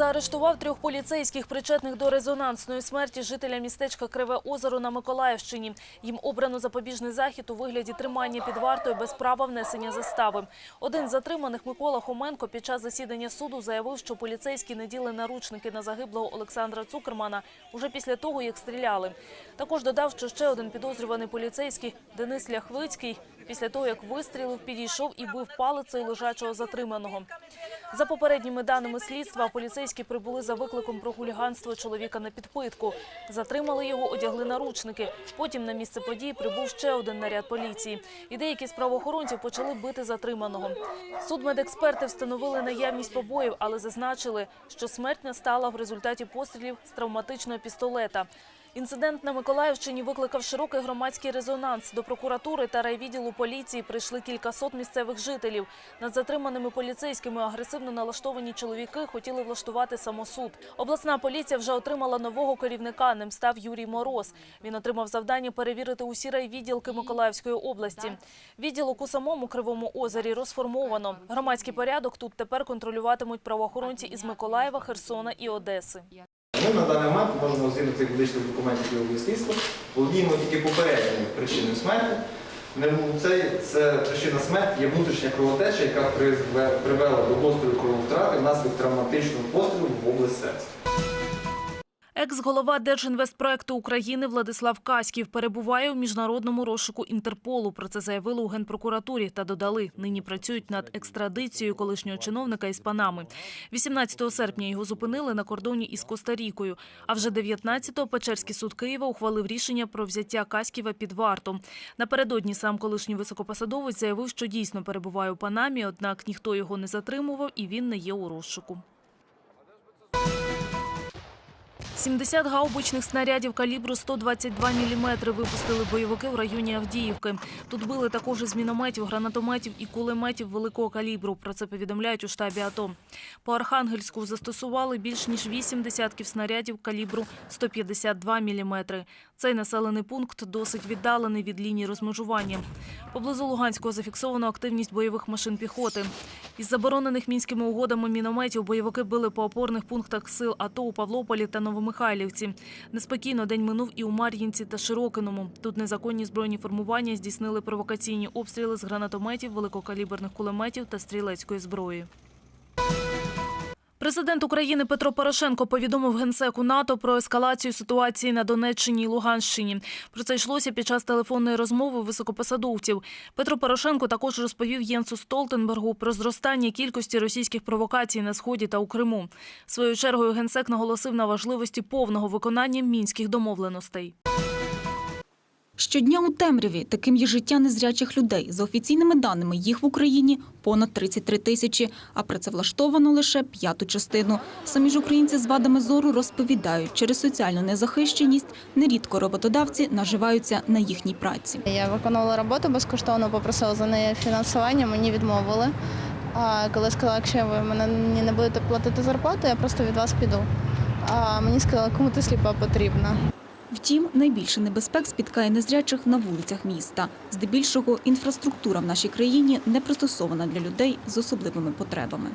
заарештував трьох поліцейських, причетних до резонансної смерті жителя містечка Криве Озеро на Миколаївщині. Їм обрано запобіжний захід у вигляді тримання під вартою без права внесення застави. Один з затриманих Микола Хоменко під час засідання суду заявив, що поліцейські не діли наручники на загиблого Олександра Цукермана уже після того, як стріляли. Також додав, що ще один підозрюваний поліцейський Денис Ляхвицький після того, як вистрілив, підійшов і бив палицею лежачого затриманого. За попередніми даними слідства, поліцейські прибули за викликом про хуліганство чоловіка на підпитку. Затримали його, одягли наручники. Потім на місце події прибув ще один наряд поліції. І деякі з правоохоронців почали бити затриманого. Судмедексперти встановили наявність побоїв, але зазначили, що смерть настала в результаті пострілів з травматичного пістолета. Інцидент на Миколаївщині викликав широкий громадський резонанс. До прокуратури та райвідділу поліції прийшли кількасот місцевих жителів. Над затриманими поліцейськими агресивно налаштовані чоловіки хотіли влаштувати самосуд. Обласна поліція вже отримала нового керівника. Ним став Юрій Мороз. Він отримав завдання перевірити усі райвідділки Миколаївської області. Відділок у самому Кривому озері розформовано. Громадський порядок тут тепер контролюватимуть правоохоронці із Миколаєва, Херсона і Одеси. Ми на даний момент можемо згідно цих медичних документів і робить слідство, володіємо тільки попередньою причиною смерті. Це, це причина смерті є внутрішня кровотеча, яка привела до гострої крововтрати внаслідок травматичного пострілу в область серця. Екс-голова Держінвестпроекту України Владислав Каськів перебуває у міжнародному розшуку Інтерполу. Про це заявили у Генпрокуратурі та додали, нині працюють над екстрадицією колишнього чиновника із Панами. 18 серпня його зупинили на кордоні із Коста-Рікою. А вже 19-го Печерський суд Києва ухвалив рішення про взяття Каськіва під варту. Напередодні сам колишній високопосадовець заявив, що дійсно перебуває у Панамі, однак ніхто його не затримував і він не є у розшуку. 70 гаубичних снарядів калібру 122 мм випустили бойовики в районі Авдіївки. Тут били також із мінометів, гранатометів і кулеметів великого калібру. Про це повідомляють у штабі АТО. По Архангельську застосували більш ніж 8 десятків снарядів калібру 152 мм. Цей населений пункт досить віддалений від лінії розмежування. Поблизу Луганського зафіксовано активність бойових машин піхоти. Із заборонених мінськими угодами мінометів бойовики били по опорних пунктах сил АТО у Павлополі та Новомихайлівці. Неспокійно день минув і у Мар'їнці та Широкиному. Тут незаконні збройні формування здійснили провокаційні обстріли з гранатометів, великокаліберних кулеметів та стрілецької зброї. Президент України Петро Порошенко повідомив генсеку НАТО про ескалацію ситуації на Донеччині і Луганщині. Про це йшлося під час телефонної розмови високопосадовців. Петро Порошенко також розповів Єнсу Столтенбергу про зростання кількості російських провокацій на сході та у Криму. Своєю чергою генсек наголосив на важливості повного виконання мінських домовленостей. Щодня у темряві таким є життя незрячих людей. За офіційними даними, їх в Україні понад 33 тисячі, а працевлаштовано лише п'яту частину. Самі ж українці з вадами зору розповідають, через соціальну незахищеність нерідко роботодавці наживаються на їхній праці. Я виконувала роботу безкоштовно, попросила за неї фінансування, мені відмовили. А коли сказала, якщо ви мені не будете платити зарплату, я просто від вас піду. А мені сказали, кому ти сліпа потрібна. Втім, найбільше небезпек спіткає незрячих на вулицях міста. Здебільшого інфраструктура в нашій країні не пристосована для людей з особливими потребами.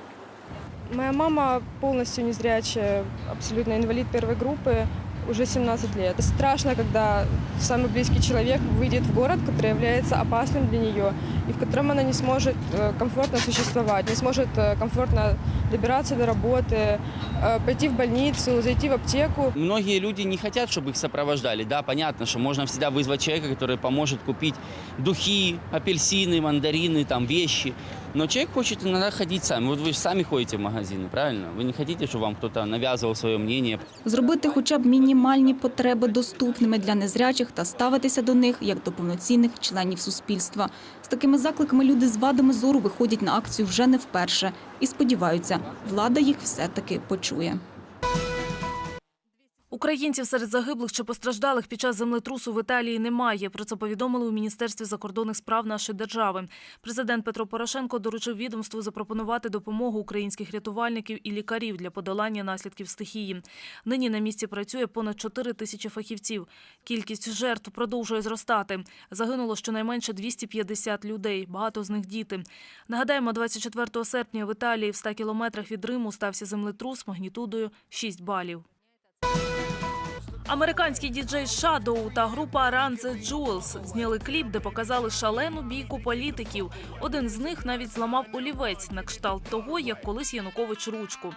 Моя мама повністю незряча, абсолютно інвалід першої группы, уже 17 лет. Страшно, когда самый близкий человек выйдет в город, который является опасным для нее, и в котором она не сможет э, комфортно существовать, не сможет э, комфортно добираться до работы, э, пойти в больницу, зайти в аптеку. Многие люди не хотят, чтобы их сопровождали. Да, понятно, что можно всегда вызвать человека, который поможет купить духи, апельсины, мандарины, там, вещи. Но человек хочет иногда ходить сам. Вот вы же сами ходите в магазины, правильно? Вы не хотите, чтобы вам кто-то навязывал свое мнение. Зробити хоча б мінімальні потреби доступними для незрячих та ставитися до них як до повноцінних членів суспільства. З такими закликами люди з вадами зору виходять на акцію вже не вперше і сподіваються, влада їх все-таки почує. Українців серед загиблих чи постраждалих під час землетрусу в Італії немає. Про це повідомили у Міністерстві закордонних справ нашої держави. Президент Петро Порошенко доручив відомству запропонувати допомогу українських рятувальників і лікарів для подолання наслідків стихії. Нині на місці працює понад 4 тисячі фахівців. Кількість жертв продовжує зростати. Загинуло щонайменше 250 людей, багато з них діти. Нагадаємо, 24 серпня в Італії в 100 кілометрах від Риму стався землетрус магнітудою 6 балів. Американський діджей Shadow та група Run the Jewels зняли кліп, де показали шалену бійку політиків. Один з них навіть зламав олівець на кшталт того, як колись Янукович ручку.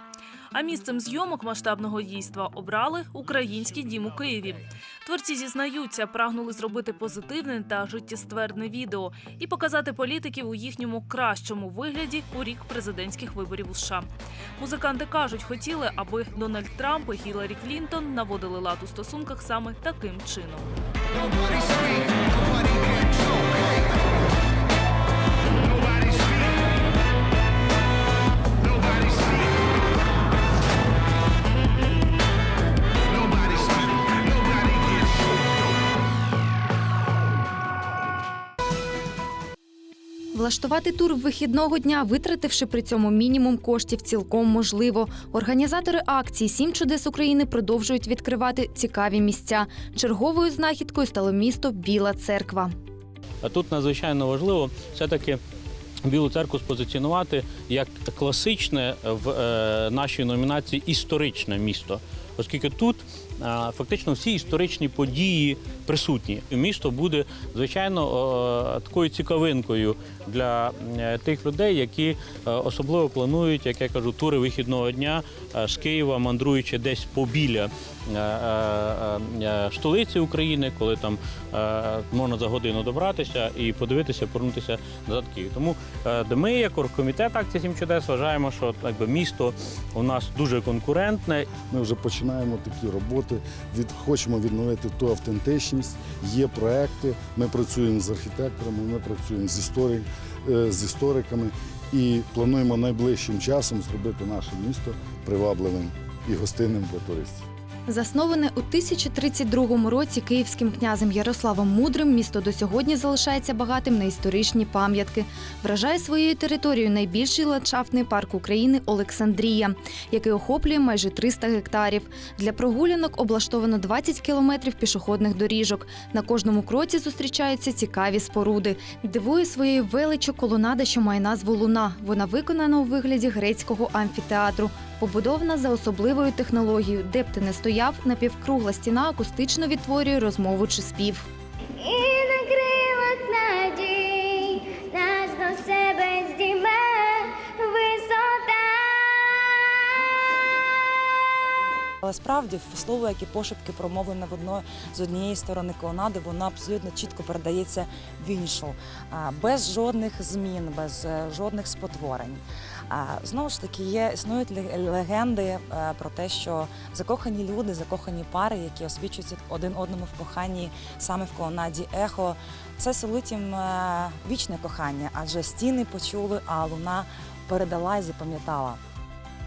А місцем зйомок масштабного дійства обрали український дім у Києві. Творці зізнаються, прагнули зробити позитивне та життєствердне відео і показати політиків у їхньому кращому вигляді у рік президентських виборів у США. Музиканти кажуть, хотіли, аби Дональд Трамп і Хіларі Клінтон наводили лад у стосунках саме таким чином. Влаштувати тур вихідного дня, витративши при цьому мінімум коштів, цілком можливо. Організатори акції Сім чудес України продовжують відкривати цікаві місця. Черговою знахідкою стало місто Біла Церква. А тут надзвичайно важливо все-таки Білу церкву спозиціонувати як класичне в е, нашій номінації історичне місто, оскільки тут фактично всі історичні події присутні. Місто буде звичайно такою цікавинкою для е, тих людей, які е, особливо планують, як я кажу, тури вихідного дня е, з Києва, мандруючи десь побіля столиці України, коли там можна за годину добратися і подивитися, повернутися назад Київ. Тому ми, як оргкомітет акції «Сім чудес, вважаємо, що якби місто у нас дуже конкурентне. Ми вже починаємо такі роботи. Від хочемо відновити ту автентичність. Є проекти. Ми працюємо з архітекторами, ми працюємо з історик, е, з істориками і плануємо найближчим часом зробити наше місто привабливим і гостинним для туристів. Засноване у 1032 році київським князем Ярославом Мудрим, місто до сьогодні залишається багатим на історичні пам'ятки. Вражає своєю територією найбільший ландшафтний парк України Олександрія, який охоплює майже 300 гектарів. Для прогулянок облаштовано 20 кілометрів пішохідних доріжок. На кожному кроці зустрічаються цікаві споруди. Дивує своєю величчю колонада, що має назву Луна. Вона виконана у вигляді грецького амфітеатру. Побудована за особливою технологією, де б ти не стояв, напівкругла стіна акустично відтворює розмову чи спів. І на крилах надій нас до себе здійме висота. Але справді слово, як і пошепки промовлене в одно з однієї сторони колонади, воно абсолютно чітко передається в іншу, без жодних змін, без е, жодних спотворень. Знову ж таки, є існують легенди е, про те, що закохані люди, закохані пари, які освічуються один одному в коханні саме в колонаді ехо, це сулить їм е, вічне кохання, адже стіни почули, а луна передала і запам'ятала.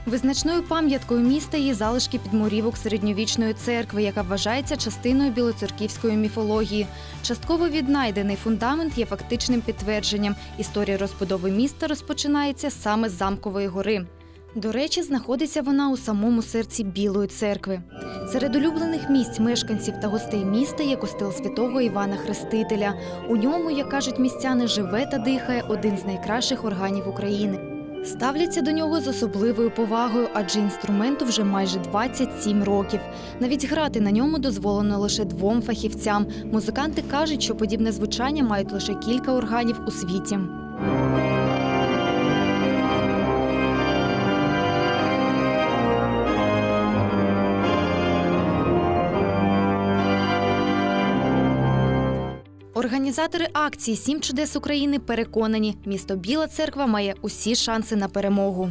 Визначною пам'яткою міста є залишки підмурівок середньовічної церкви, яка вважається частиною білоцерківської міфології. Частково віднайдений фундамент є фактичним підтвердженням. Історія розбудови міста розпочинається саме з замкової гори. До речі, знаходиться вона у самому серці Білої церкви. Серед улюблених місць мешканців та гостей міста є костел святого Івана Хрестителя. У ньому, як кажуть містяни, живе та дихає один з найкращих органів України. Ставляться до нього з особливою повагою, адже інструменту вже майже 27 років. Навіть грати на ньому дозволено лише двом фахівцям. Музиканти кажуть, що подібне звучання мають лише кілька органів у світі. Організатори акції Сім чудес України переконані, місто Біла Церква має усі шанси на перемогу.